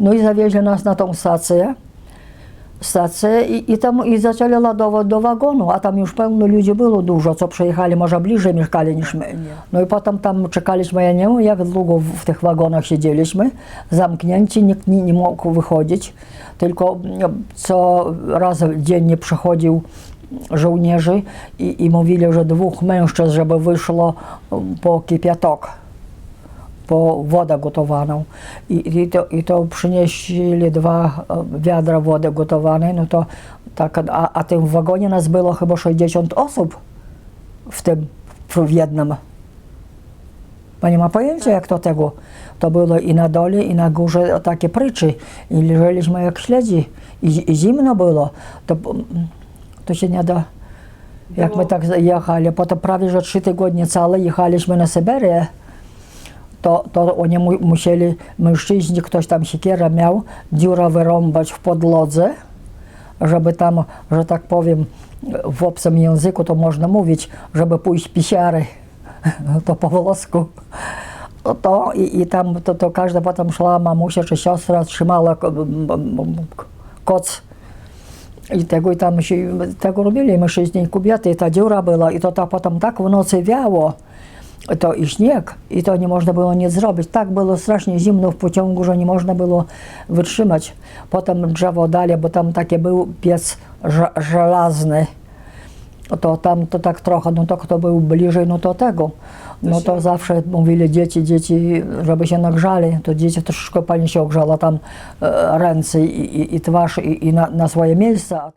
No i zawieźli nas na tą stację. Stację i, i tam i zaczęli ładować do wagonu, a tam już pełno ludzi było dużo, co przyjechali, może bliżej mieszkali niż my. No i potem tam czekaliśmy, ja nie wiem jak długo w, w tych wagonach siedzieliśmy, zamknięci, nikt nie, nie mógł wychodzić, tylko no, co raz dziennie przychodził żołnierzy i, i mówili, że dwóch mężczyzn, żeby wyszło um, po kipiatok po wodę gotowaną i, i, to, i to przynieśli dwa e, wiadra wody gotowanej, no to tak, a, a tym w wagonie nas było chyba 60 osób w tym, w jednym. Pani ma pojęcie, jak to tego? To było i na dole, i na górze takie pryczy. I leżeliśmy jak śledzi. I, i zimno było. To, to się nie da. Jak my tak jechali, potem prawie że trzy tygodnie całe jechaliśmy na Syberię, to, to oni mu, musieli, mężczyźni, ktoś tam siekiera miał, dziura wyrąbać w podłodze, żeby tam, że tak powiem, w obcym języku to można mówić, żeby pójść pisiary, to po włosku. No To i, i tam to, to każda potem szła mamusia czy siostra, trzymała koc i tego i tam się tego robili mężczyźni i kobiety, i ta dziura była i to, to potem tak w nocy wiało, to i śnieg, i to nie można było nic zrobić. Tak było strasznie zimno w pociągu, że nie można było wytrzymać. Potem drzewo dali, bo tam taki był piec żelazny. To tam to tak trochę, no to kto był bliżej, no to tego. No to zawsze mówili dzieci, dzieci, żeby się nagrzali, to dzieci troszeczkę pani się ogrzała tam e, ręce i, i, i twarz i, i na, na swoje miejsca.